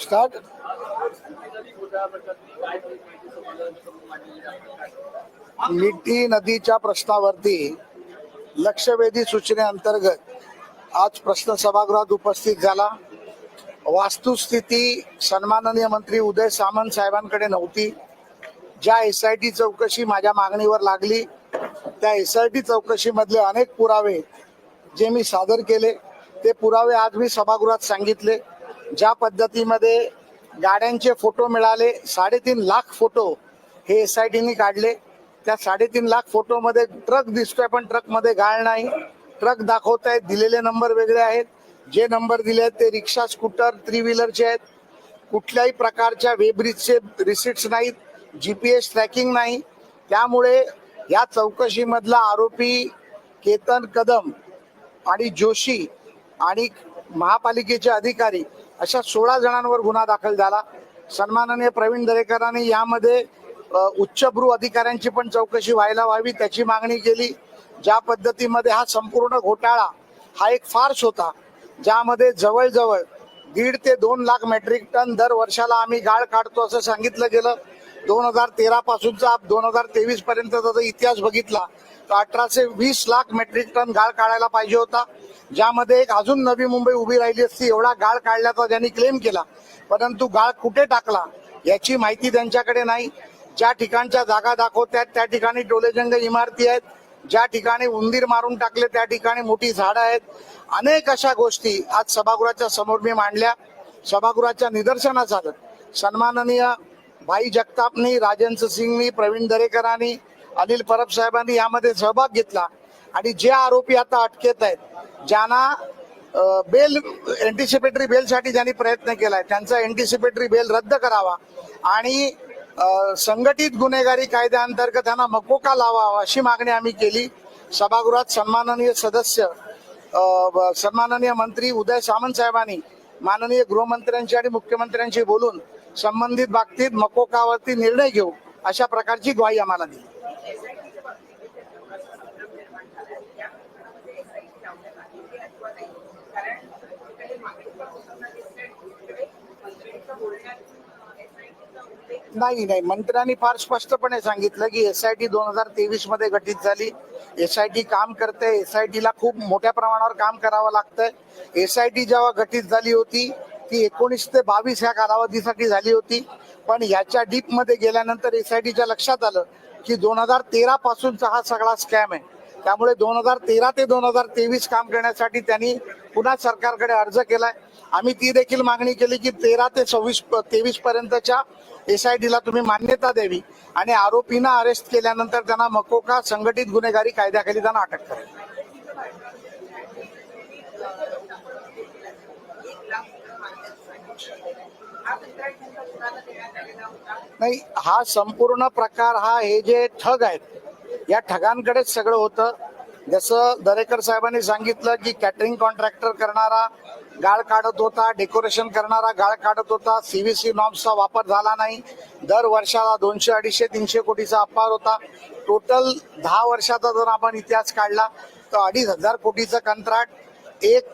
Start मिठी नदीच्या प्रश्नावरती लक्षवेधी सूचनेअंतर्गत आज प्रश्न सभागृहात उपस्थित झाला. वास्तुस्थिती सन्माननीय मंत्री उदय सामंत साहेबांकडे नव्हती. ज्या एस आय टी चौकशी माझ्या मागणीवर लागली त्या एस आय टी चौकशीमधले अनेक पुरावे जे मी सादर केले ते पुरावे आज मी सभागृहात सांगितले. ज्या पद्धतीमध्ये गाड्यांचे फोटो मिळाले साडेतीन लाख फोटो हे एस आय टीने काढले. त्या साडेतीन लाख फोटोमध्ये ट्रक दिसतोय पण ट्रकमध्ये गाळ नाही. ट्रक दाखवत आहेत दिलेले नंबर वेगळे आहेत. जे नंबर दिले आहेत ते रिक्षा स्कूटर थ्री व्हीलरचे आहेत. कुठल्याही प्रकारच्या वेब्रिजचे रिसिट्स नाहीत जी पी एस ट्रॅकिंग नाही. त्यामुळे या चौकशीमधला आरोपी केतन कदम आणि जोशी आणि महापालिकेचे अधिकारी अशा सोळा जणांवर गुन्हा दाखल झाला. सन्माननीय प्रवीण दरेकरांनी यामध्ये उच्चभ्रू अधिकाऱ्यांची पण चौकशी व्हायला व्हावी त्याची मागणी केली. ज्या पद्धतीमध्ये हा संपूर्ण घोटाळा हा एक फार्स होता ज्यामध्ये जवळजवळ दीड ते दोन लाख मेट्रिक टन दर वर्षाला आम्ही गाळ काढतो असं सांगितलं गेलं. दोन हजार तेरा पासूनचा दोन हजार तेवीस पर्यंतचा इतिहास बघितला अठराशे वीस लाख मेट्रिक टन गाळ काढायला पाहिजे होता. ज्यामध्ये एक अजून नवी मुंबई उभी राहिली असती एवढा गाळ काढल्याचा त्यांनी क्लेम केला. परंतु गाळ कुठे टाकला याची माहिती त्यांच्याकडे नाही. ज्या ठिकाणच्या जागा दाखवतात त्या ठिकाणी टोलेजंग इमारती आहेत. ज्या ठिकाणी उंदीर मारून टाकले त्या ठिकाणी मोठी झाडं आहेत. अनेक अशा गोष्टी आज सभागृहाच्या समोर मी मांडल्या. सभागृहाच्या निदर्शनास आलं सन्माननीय भाई जगतापनी राजेंद्र सिंगनी प्रवीण दरेकरांनी अनिल परब साहेबांनी यामध्ये सहभाग घेतला. आणि जे आरोपी आता अटकेत आहेत ज्यांना बेल एंटिसिपेटरी बेलसाठी ज्यांनी प्रयत्न केलाय त्यांचा एंटिसिपेटरी बेल रद्द करावा आणि संघटित गुन्हेगारी कायद्याअंतर्गत त्यांना मकोका लावावा अशी मागणी आम्ही केली. सभागृहात सन्माननीय सदस्य सन्माननीय मंत्री उदय सामंत साहेबांनी माननीय गृहमंत्र्यांशी आणि मुख्यमंत्र्यांशी बोलून संबंधित बाबतीत मकोकावरती निर्णय घेऊ अशा प्रकारची ग्वाही आम्हाला दिली. नाही नाही मंत्र्यांनी फार स्पष्टपणे सांगितलं की एस आय टी दोन हजार तेवीसमध्ये गठीत झाली. एस आय टी काम करते. एस आय टीला खूप मोठ्या प्रमाणावर काम करावं लागतंय. एस आय टी जेव्हा गठीत झाली होती ती एकोणीस ते बावीस ह्या कालावधीसाठी झाली होती. पण याच्या डीपमध्ये गेल्यानंतर एस आय टीच्या लक्षात आलं की दोन हजार तेरा पासूनचा हा सगळा स्कॅम आहे. त्यामुळे दोन हजार तेरा ते दोन हजार तेवीस काम करण्यासाठी त्यांनी पुन्हा सरकारकडे अर्ज केलाय. आम्ही ती देखील मागणी केली की तेरा ते सव्वीस तेवीस पर्यंतच्या एस आय डीला तुम्ही मान्यता द्यावी. आणि आरोपींना अरेस्ट केल्यानंतर त्यांना मकोका संघटित गुन्हेगारी कायद्याखाली त्यांना अटक करेल नाही हा संपूर्ण प्रकार हा हे जे ठग आहेत या ठगांकडेच सगळं होतं. जसं दरेकर साहेबांनी सांगितलं की कॅटरिंग कॉन्ट्रॅक्टर करणारा गाळ काढत होता डेकोरेशन करणारा गाळ काढत होता सीव्हीसी नॉर्म्सचा वापर झाला नाही. दर वर्षाला दोनशे अडीचशे तीनशे कोटीचा अपार होता. टोटल दहा वर्षाचा जर आपण इतिहास काढला तर अडीच हजार कोटीचं कंत्राट एक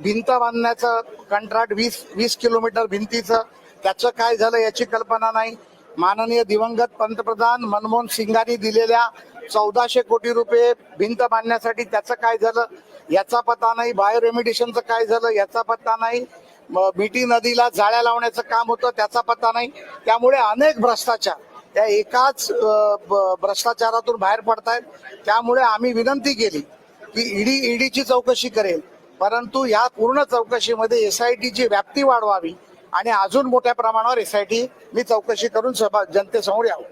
भिंत बांधण्याचं कंत्राट वीस वीस किलोमीटर भिंतीचं. त्याचं काय झालं याची कल्पना नाही. माननीय दिवंगत पंतप्रधान मनमोहन सिंगांनी दिलेल्या चौदाशे कोटी रुपये भिंत बांधण्यासाठी त्याचं काय झालं? याचा पत्ता नाही बायो रेमिडेशनचं काय झालं याचा पत्ता नाही मिठी नदीला जाळ्या लावण्याचं काम होतं त्याचा पत्ता नाही. त्यामुळे अनेक भ्रष्टाचार त्या एकाच भ्रष्टाचारातून बाहेर पडतायत. त्यामुळे आम्ही विनंती केली की ईडी ईडीची चौकशी करेल. परंतु या पूर्ण चौकशीमध्ये एस आय टीची व्याप्ती वाढवावी आणि अजून मोठ्या प्रमाणावर एस आय टी मी चौकशी करून सभा जनतेसमोर यावं.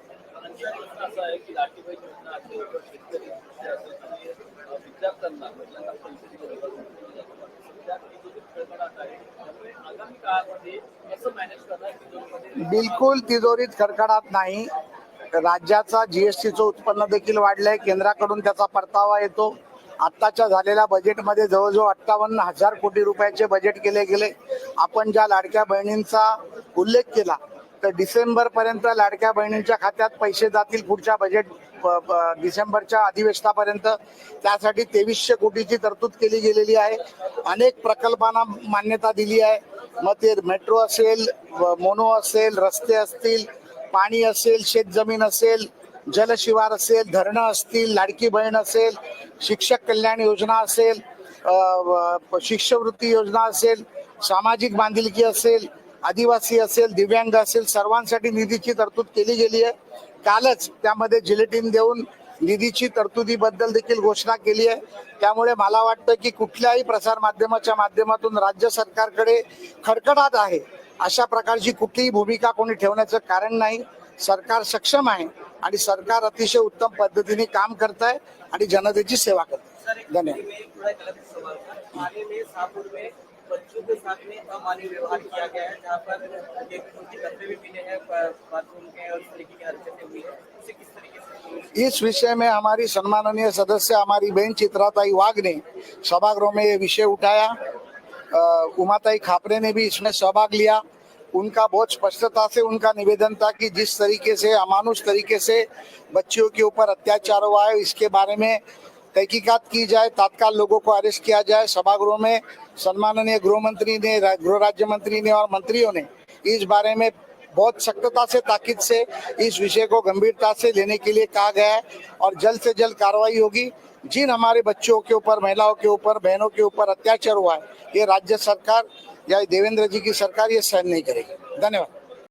बिलकुल तिजोरीत खडखडात नाही. राज्याचा जीएसटीचं उत्पन्न देखील वाढलंय. केंद्राकडून त्याचा परतावा येतो. आत्ताच्या झालेल्या बजेटमध्ये जवळजवळ अठ्ठावन्न हजार कोटी रुपयाचे बजेट केले गेले. आपण ज्या लाडक्या बहिणींचा उल्लेख केला तर डिसेंबर पर्यंत लाडक्या बहिणींच्या खात्यात पैसे जातील पुढच्या बजेट डिसेंबरच्या अधिवेशनापर्यंत. त्यासाठी तेवीसशे कोटीची तरतूद केली गेलेली आहे. अनेक प्रकल्पांना मान्यता दिली आहे. मग ते मेट्रो असेल मोनो असेल रस्ते असतील पाणी असेल शेतजमीन असेल जलशिवार असेल धरणं असतील लाडकी बहीण असेल शिक्षक कल्याण योजना असेल शिष्यवृत्ती योजना असेल सामाजिक बांधिलकी असेल आदिवासी असेल दिव्यांग असेल सर्वांसाठी निधीची तरतूद केली गेली आहे. कालच त्यामध्ये जिलेटिन देऊन निधीची तरतुदीबद्दल देखील घोषणा केली आहे. त्यामुळे मला वाटतं की कुठल्याही प्रसार माध्यमाच्या माध्यमातून राज्य सरकारकडे खडखडाट आहे. अशा प्रकारची कुठलीही भूमिका कोणी ठेवण्याचं कारण नाही. सरकार सक्षम आहे आणि सरकार अतिशय उत्तम पद्धतीने काम करत आहे आणि जनतेची सेवा करत आहे धन्यवाद बच्चों के साथ में अमानवीय व्यवहार किया गया है जहाँ पर एक उनके कपड़े भी मिले हैं बाथरूम के और इस तरीके की हरकतें हुई है। उसे किस तरीके से इस विषय में हमारी सम्माननीय सदस्य हमारी बहन चित्राताई वाघ ने सभागृह में ये विषय उठाया। उमाताई खापरे ने भी इसमें सहभाग लिया। उनका बहुत स्पष्टता से उनका निवेदन था कि जिस तरीके से अमानुष तरीके से बच्चियों के ऊपर अत्याचार हुआ है इसके बारे में तहकीकात की जाए, तत्काल लोगों को अरेस्ट किया जाए। सभागृह में सम्माननीय गृह मंत्री ने, गृह राज्य मंत्री ने और मंत्रियों ने इस बारे में बहुत सख्तता से, ताकीद से इस विषय को गंभीरता से लेने के लिए कहा गया है और जल्द से जल्द कार्रवाई होगी। जिन हमारे बच्चों के ऊपर, महिलाओं के ऊपर, बहनों के ऊपर अत्याचार हुआ है, ये राज्य सरकार या देवेंद्र जी की सरकार ये सहन नहीं करेगी। धन्यवाद।